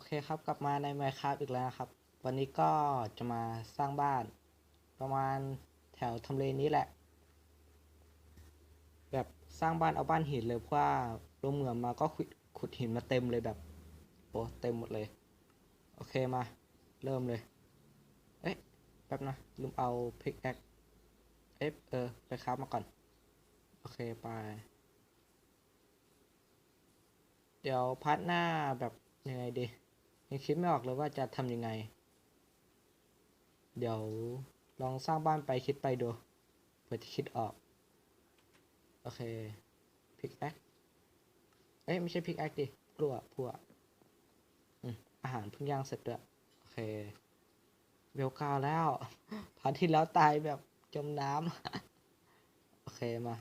โอเคครับ กลับมาใน Minecraft อีกแล้วนะครับ วันนี้ก็จะมาสร้างบ้าน ประมาณแถวทำเลนี้แหละ แบบสร้างบ้านเอาบ้านหินเลยเพราะว่าลงเหมืองมาก็ขุดขุดหินมาเต็มเลยแบบโอ้เต็มหมดเลย โอเคมา เริ่มเลย เอ๊ะแป๊บนะลืมเอาพิกแอคเอ๊ะเออไปคราฟมาก่อน โอเคไป เดี๋ยวพาร์ทหน้าแบบยังไงดี ยังคิดไม่ออกเลยว่าจะทำยังไง เดี๋ยวลองสร้างบ้านไปคิดไปดูเผื่อจะคิดออก โอเคพิกแอคเอ้ยไม่ใช่พิกแอคดิพลั่วพัวอืมอาหารเพิ่งย่างเสร็จด้วยโอเคเวลกาวแล้วพาร์ทที่แล้วตายแบบจมน้ำ โอเคมา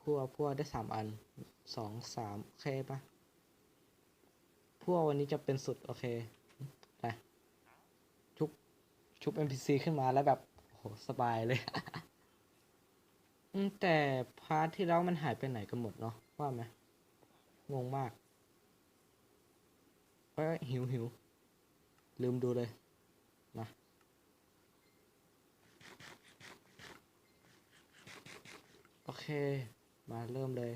พัวพัวได้สามอันสองสามโอเคปะ พวกวันนี้จะเป็นสุด โอเคไปชุบชุบ NPC ขึ้นมาแล้วแบบโอ้โหสบายเลย แต่พาร์ทที่แล้วมันหายไปไหนกันหมดเนาะว่าไหมงงมากเอ้ยหิวหิวลืมดูเลยมาโอเค มาเริ่มเลย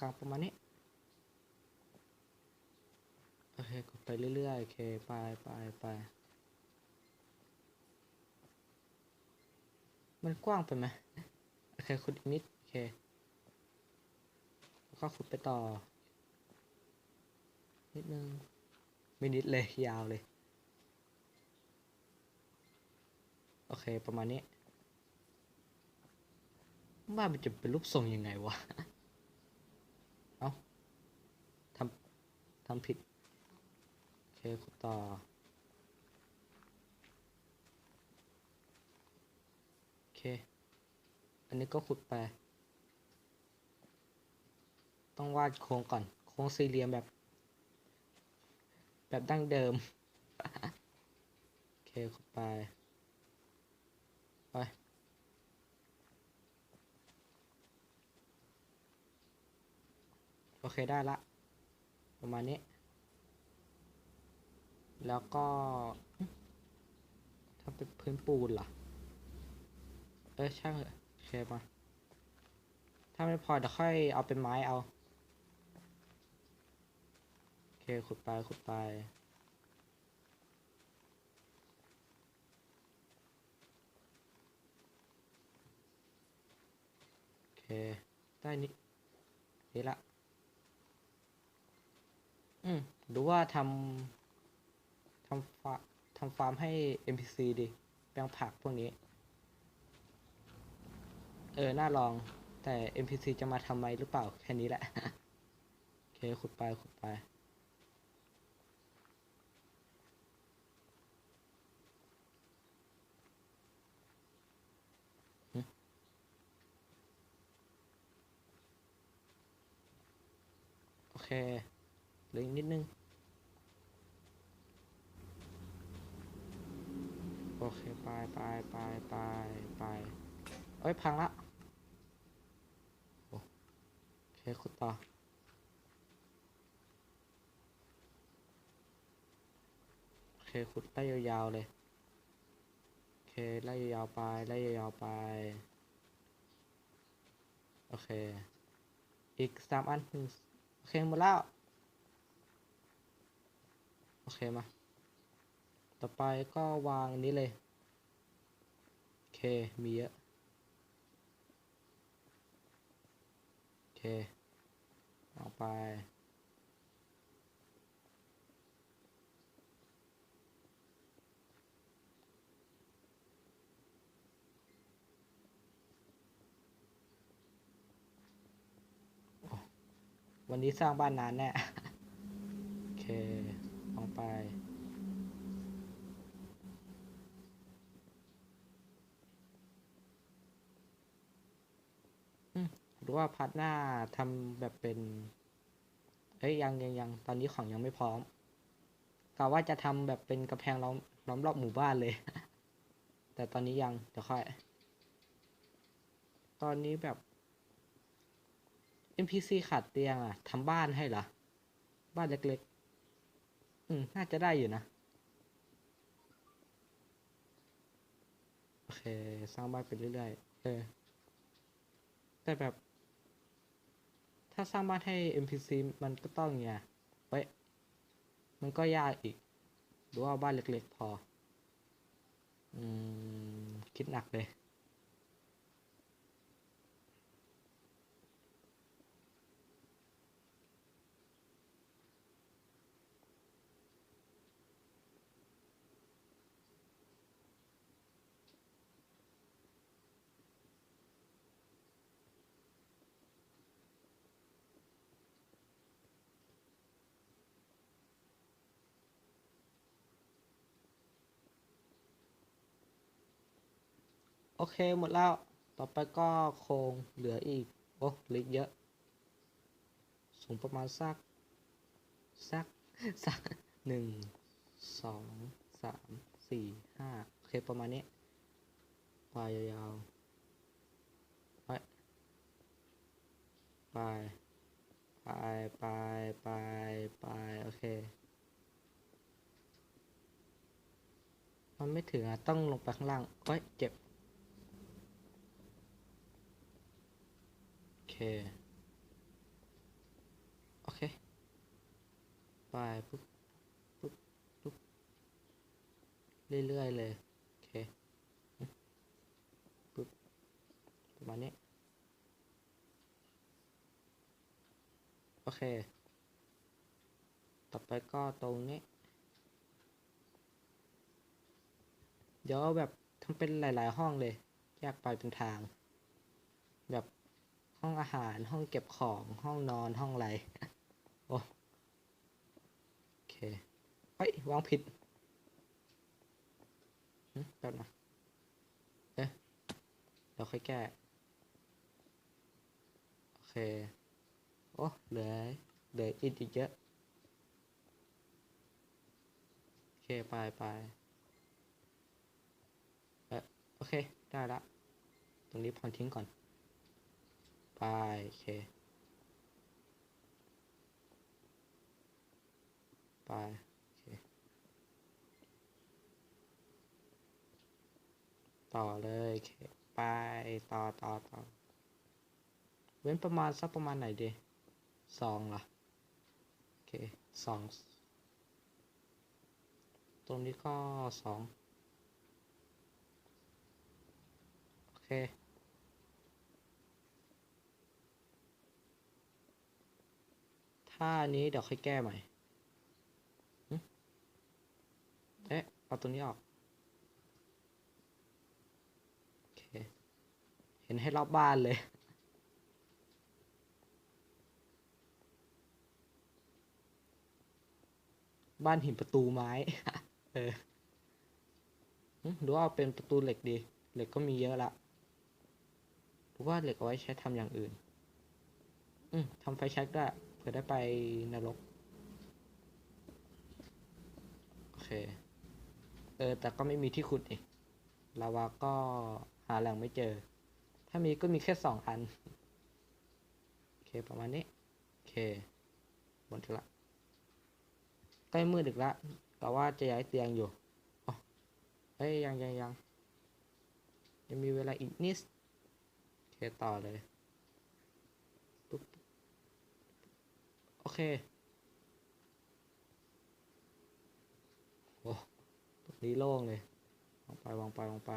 กลางๆประมาณนี้ โอเคกดไปเรื่อยๆ โอเค ไปไปไปมันกว้างไปไหมโอเคขุดอีกนิด โอเคแล้วก็ขุดไปต่อ นิดนึงไม่นิดเลยยาวเลย โอเคประมาณนี้บ้านมันจะเป็นรูปทรงยังไงวะ เอาทำ ทำผิด โอเคขุดต่อ โอเค อันนี้ก็ขุดไป ต้องวาดโครงก่อน โครงสี่เหลี่ยมแบบ แบบดั้งเดิม โอเคขุดไป ไปโอเค ได้ละ ประมาณนี้ แล้วก็ทำเป็นพื้นปูนเหรอ เออช่างเถอะโอเคมาถ้าไม่พอเดี๋ยวค่อยเอาเป็นไม้เอา โอเคขุดไปขุดไปโอเค ได้นิดนี่ละ อืมหรือว่าทำทำฟาทำฟาร์มให้ NPC ดิแปลงผักพวกนี้ เออ น่าลอง แต่ NPC จะมาทำไมหรือเปล่า แค่นี้แหละ โอเค ขุดไป ขุดไป โอเค เหลืออีกนิดนึง โอเค ไปไปไปไปไปเอ้ย พังละโอเคขุดต่อโอเคขุดไล่ยาวๆเลย โอเค ไล่ยาวๆไป ไล่ยาวๆไป โอเค อีกสามอันโอเคหมดแล้ว โอเคมา ต่อไปก็วางอันนี้เลย โอเค มีเยอะ โอเค เอาไป วันนี้สร้างบ้านนานแน่ โอเค ลองไป หรือว่าพาร์ทหน้าทำแบบเป็น เอ้ยยังยังยังตอนนี้ของยังไม่พร้อมกะว่าจะทำแบบเป็นกระแพงล้อมล้อมรอบหมู่บ้านเลย แต่ตอนนี้ยังเดี๋ยวค่อย ตอนนี้แบบ NPC ขาดเตียงอะทำบ้านให้เหรอ บ้านเล็ก อืม น่าจะได้อยู่นะ โอเค สร้างบ้านไปเรื่อยๆ เออ แต่แบบ ถ้าสร้างบ้านให้ NPC มันก็ต้องเนี่ยเว้ย มันก็ยากอีก หรือว่าบ้านเล็กๆพอ อืม คิดหนักเลย โอเคหมดแล้ว ต่อไปก็โครงเหลืออีก โอ้เหลืออกเยอะ สูงประมาณสัก สัก สักหนึ่ง สอง สาม สี่ ห้าโอเคประมาณนี้ปลายยาวๆไปไปไปไปไปไปโอเค มันไม่ถึงอะ ต้องลงไปข้างล่างเอ้ย เจ็บ โอเคโอเค ไปปุ๊บปุ๊บปุ๊บเรื่อย ๆ เลย โอเค ปุ๊บ ประมาณนี้ โอเค ต่อไปก็ตรงนี้ เดี๋ยวแบบทำเป็นหลาย ๆ ห้องเลย แยกไปเป็นทาง ห้องอาหารห้องเก็บของห้องนอนห้องอะไร โอเคเฮ้ยวางผิดแป๊บนะเอ๊ะเดี๋ยวค่อยแก้ โอเค โอ้เหลือเหลืออีกอีกเยอะโอเค ไปไปเออโอเค ได้ละ ตรงนี้พอทิ้งก่อน ไปโอเคไปโอเคต่อเลยโอเคไปต่อต่อต่อเว้นประมาณสักประมาณไหนดีสองเหรอโอเคสองตรงนี้ก็สองโอเค ถ้านี้เดี๋ยวค่อยแก้ใหม่เอ๊ะเอาตัวนี้ออก โอเค เห็นให้รอบบ้านเลยบ้านหินประตูไม้ เออหรือว่าเอาเป็นประตูเหล็กดี เหล็กก็มีเยอะละหรือว่าเหล็กเอาไว้ใช้ทำอย่างอื่น อืมทำไฟแช็กได้ เผื่อได้ไปนรก โอเค เออ แต่ก็ไม่มีที่ขุดอีกลาวาก็หาแหล่งไม่เจอ ถ้ามีก็มีแค่สองอัน โอเค ประมาณนี้ โอเค หมดละใกล้มืดอีกละแต่ว่าจะย้ายเตียงอยู่อ๋อเฮ้ยยังยังยังยังมีเวลาอีกนิด โอเค ต่อเลยปุ๊บโอ เคโอ้ตรงนี้โล่งเลยวางไปวางไปวางไป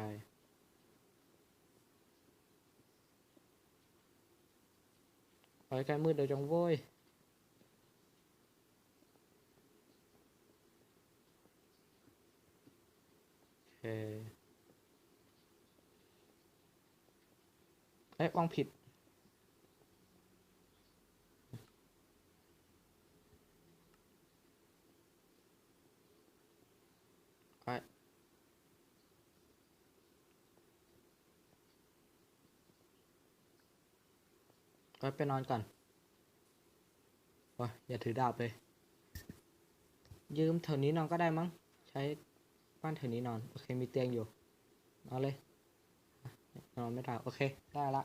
ไปใกล้มืดเดี๋ยวจังโว้ยเอ๊ะวางผิด ก็ไปนอนก่อนโอ้ยอย่าถือดาบเลย ยืมแถวนี้นอนก็ได้มั้ง ใช้บ้านแถวนี้นอน โอเค มีเตียงอยู่ นอนเลย นอนไม่ได้ โอเค ได้ละ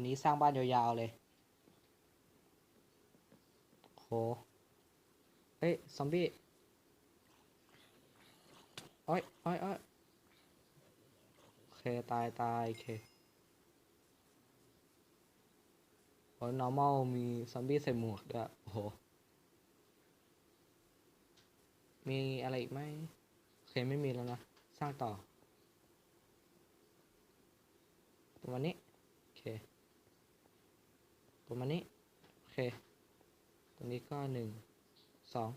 นนี้สร้างบ้านยาวๆเลย โห เฮ้ย ซอมบี้ โอ้ยโอ้ยโอ้ยโอเค ตายตายโอเคโอ้ย normal มีซอมบี้ใส่หมวกด้วยโอ้โห มีอะไรอีกไหมโอเค ไม่มีแล้วนะ สร้างต่อประมาณนี้โอเคประมาณนี้ โอเคตรงนี้ก็หนึ่ง สอง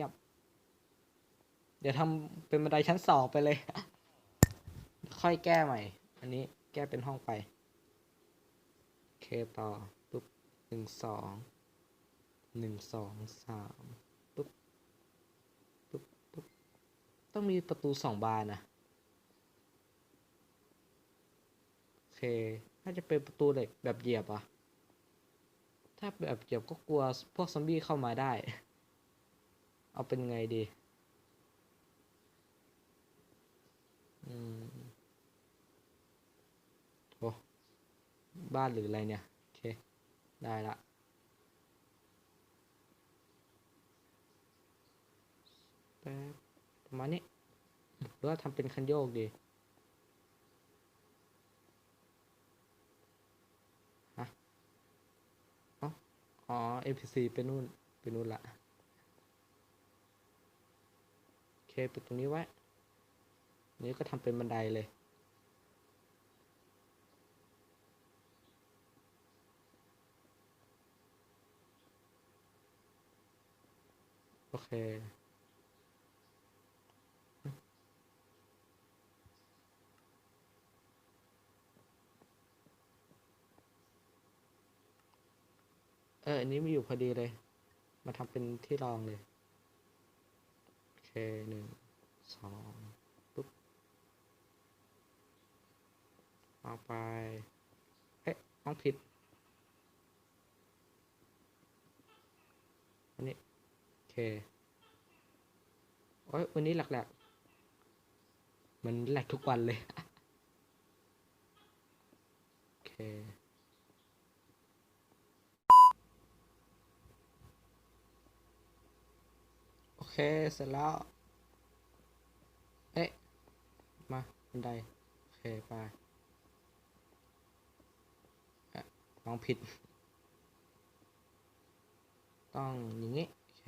ยับ ดี๋ยวทำเป็นบันไดชั้นสองไปเลย ค่อยแก้ใหม่ อันนี้แก้เป็นห้องไป โอเคต่อ ปุ๊บหนึ่งสอง หนึ่งสองสามปุ๊บ ปุ๊บ ปุ๊บ ต้องมีประตูสองบานนะ โอเค น่าจะเป็นประตูเหล็กแบบเหยียบอะถ้าแบบเหยียบก็กลัวพวกซอมบี้เข้ามาได้ เอาเป็นไงดี อืมโอ้บ้านหรืออะไรเนี่ย โอเค ได้ละแป๊บประมาณนี้หรือว่าทำเป็นคันโยกดีฮะอ๋ออ๋อ NPC ไปนู่น ไปนู่นละ โอเค ปิดตรงนี้ไว้ นี้ก็ทำเป็นบันไดเลย โอเคเออ อันนี้มีอยู่พอดีเลย มาทำเป็นที่รองเลย โอเคหนึ่ง สอง ปุ๊บ เอาไป เอ๊ะห้องผิด อันนี้ โอเค โอ้ยวันนี้หลักๆ มันแหลกทุกวันเลย โอเคโอเคเสร็จแล้ว เอ๊ะ มาบันได โอเค ไป อะมองผิด ต้องอย่างนี้ โอเค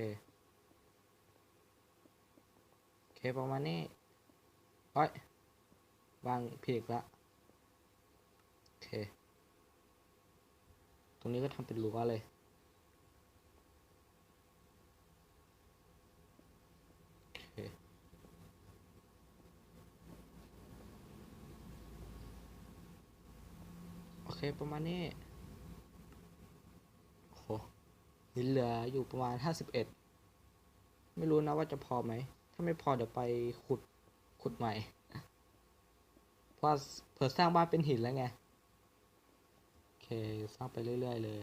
โอเค ประมาณนี้โอ้ยวางผิดอีกละโอเค ตรงนี้ก็ทำเป็นรั้วเลยโอเคโอเคประมาณนี้ โอ้โหนี่ เหลืออยู่ประมาณห้าสิบเอ็ดไม่รู้นะว่าจะพอไหม ถ้าไม่พอเดี๋ยวไปขุดขุดใหม่ เพราะเผื่อสร้างบ้านเป็นหินแล้วไง โอเค สร้างไปเรื่อย ๆ เลย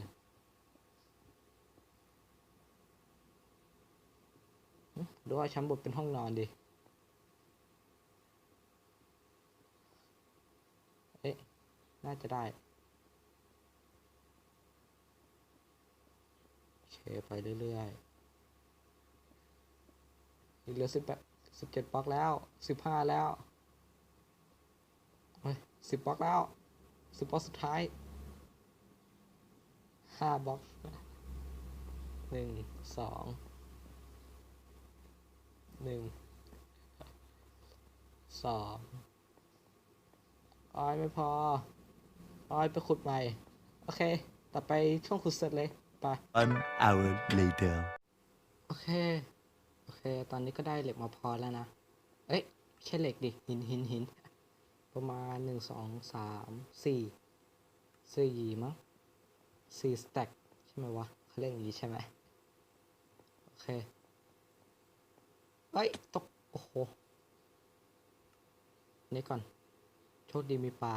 หึหรือว่าชั้นบนเป็นห้องนอนดิเอ๊ะ น่าจะได้ โอเค ไปเรื่อยๆ อีกเหลือสิบแปดสิบเจ็ดบล็อกแล้วสิบห้าแล้วเฮ้ยสิบบล็อกแล้วสิบบล็อกสุดท้ายห้าบล็อกหนึ่งสองหนึ่งสองอ้อยไม่พออ้อยไปขุดใหม่ โอเค ต่อไปช่วงขุดเสร็จเลย ไป One hour later. โอเค โอเค ตอนนี้ก็ได้เหล็กมาพอแล้วนะ เอ้ยไม่ใช่เหล็กดิ หินหินหิน ประมาณหนึ่งสองสามสี่สี่มั้งสี่สแต็กใช่ไหมวะเขาเรียกอย่างนี้ใช่ไหมโอเค เอ้ย ตก โอ้โห นี่ก่อน โชคดีมีปลา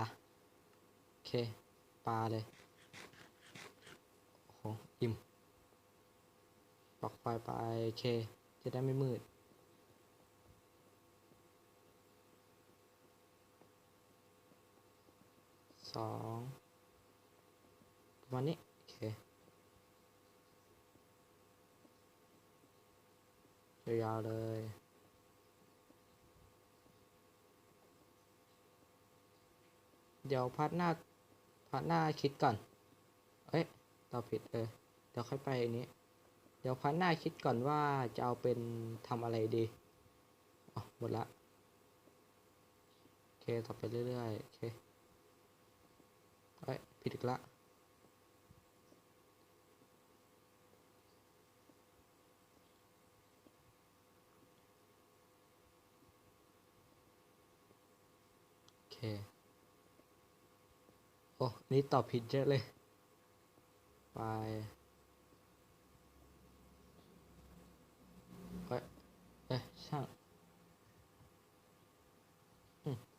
โอเค ปลาเลย อิ่มปักไฟไปโอเค จะได้ไม่มืด สองประมาณนี้โอเคยาวๆเลยเดี๋ยวพัดหน้าพัดหน้าคิดก่อน เอ้ย ตอบผิดเออเดี๋ยวค่อยไปอันนี้ เดี๋ยวพัดหน้าคิดก่อนว่าจะเอาเป็นทำอะไรดีอ๋อหมดละโอเคต่อไปเรื่อยๆโอเคเอ้ยผิดอีกละโอเค โอ้ นี่ตอบผิดเยอะเลย ไปเอ้ยเอ้ยช่าง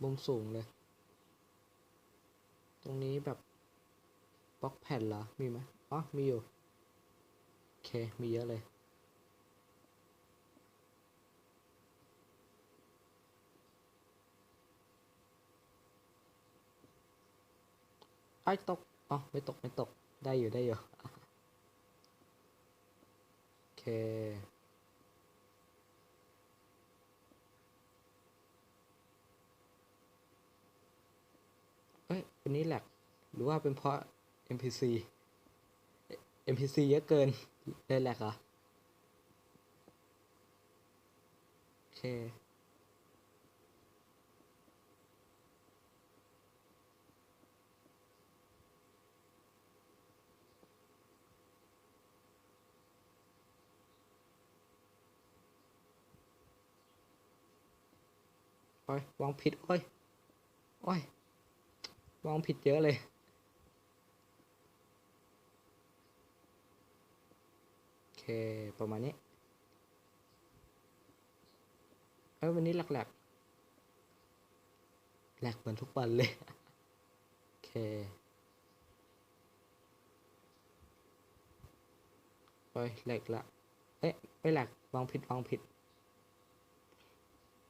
มุมสูงเลย ตรงนี้แบบบล็อกแผ่นเหรอ มีไหมอ๋อ มีอยู่ โอเค มีเยอะเลยไอ้ยตกอ๋อไม่ตก ไม่ตก ได้อยู่ได้อยู่ โอเค เอ้ยวันนี้แหลกหรือว่าเป็นเพราะ NPC NPC เยอะเกินเลยแหลกเหรอโอเค โอ้ยวางผิด โอ้ย โอ้ยวางผิดเยอะเลย โอเค ประมาณนี้ เอ้ยวันนี้หลักๆ แหลกเหมือนทุกวันเลย โอเค โอ้ยแหลกละ เอ๊ะ ไม่แหลกวางผิดวางผิด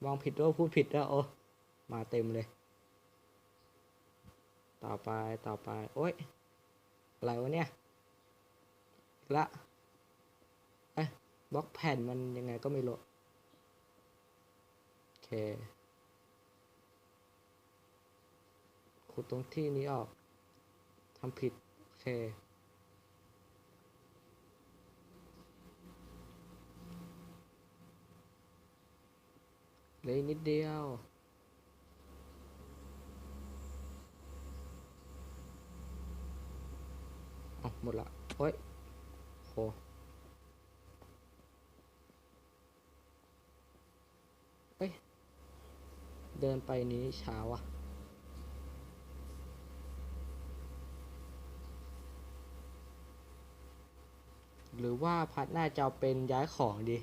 วางผิดด้วยพูดผิดด้วโอ้มาเต็มเลย ต่อไปต่อไป โอ้ย อะไรวะเนี่ย ละเอ้ยบล็อกแผ่นมันยังไงก็ไม่รู้โอเคขุดตรงที่นี้ออกทำผิด โอเค เลยนิดเดียวเอหมดละเฮ้ยโหเฮ้ย เดินไปนี้เช้าว่ะหรือว่าพัดหน้าจะเป็นย้ายของดี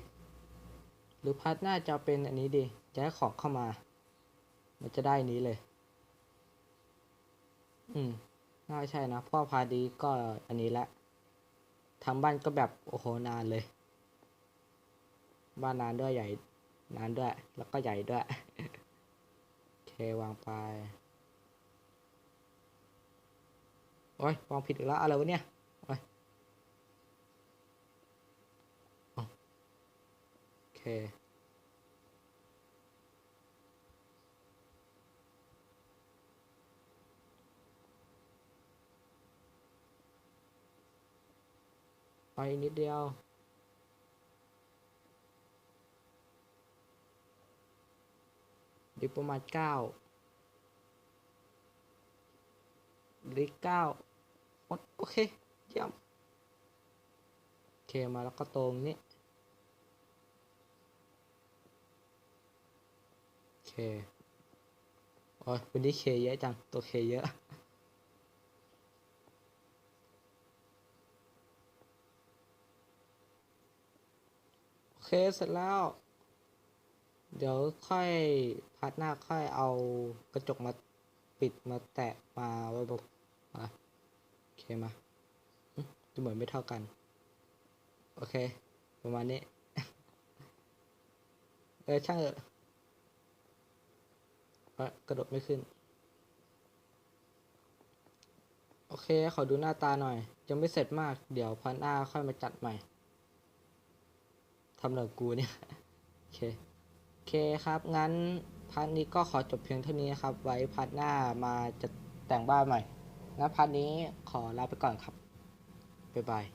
หรือพัดหน้าจะเอาเป็นอันนี้ดี ย้ายของเข้ามา มันจะได้นี้เลย อืมน่าใช่นะเพ่อพาดีก็อันนี้แหละทำบ้านก็แบบโอ้โหนานเลย บ้านนานด้วยใหญ่ นานด้วย แล้วก็ใหญ่ด้วยโอเควางไปโอ้ยวางผิดอีกแล้วอะไรวะเนี่ยโอ้ยโอเค ไปนิดเดียวดีปมาณเก้าหรือเก้าโอโอเคเยี่ยมโอเคมาแล้วก็ตรงนี้โอเคโอ้ยวันนี้เคเยอะจัง ตัวเคเยอะ เคเสร็จแล้ว เดี๋ยวค่อยพาร์ทหน้าค่อยเอากระจกมาปิดมาแตะมาไว้บนมาโอเคมาดูเหมือนไม่เท่ากัน โอเค ประมาณนี้ เออช่างเออะกระโดดไม่ขึ้น โอเค ขอดูหน้าตาหน่อย ยังไม่เสร็จมาก เดี๋ยวพันหน้าค่อยมาจัดใหม่ำเหนือกูเนี่ย โอเค โอเคครับ งั้นพาร์ทนี้ก็ขอจบเพียงเท่านี้ครับ ไว้พาร์ทหน้ามาจะแต่งบ้านใหม่งั้นพาร์ทนี้ขอลาไปก่อนครับ บ๊ายบาย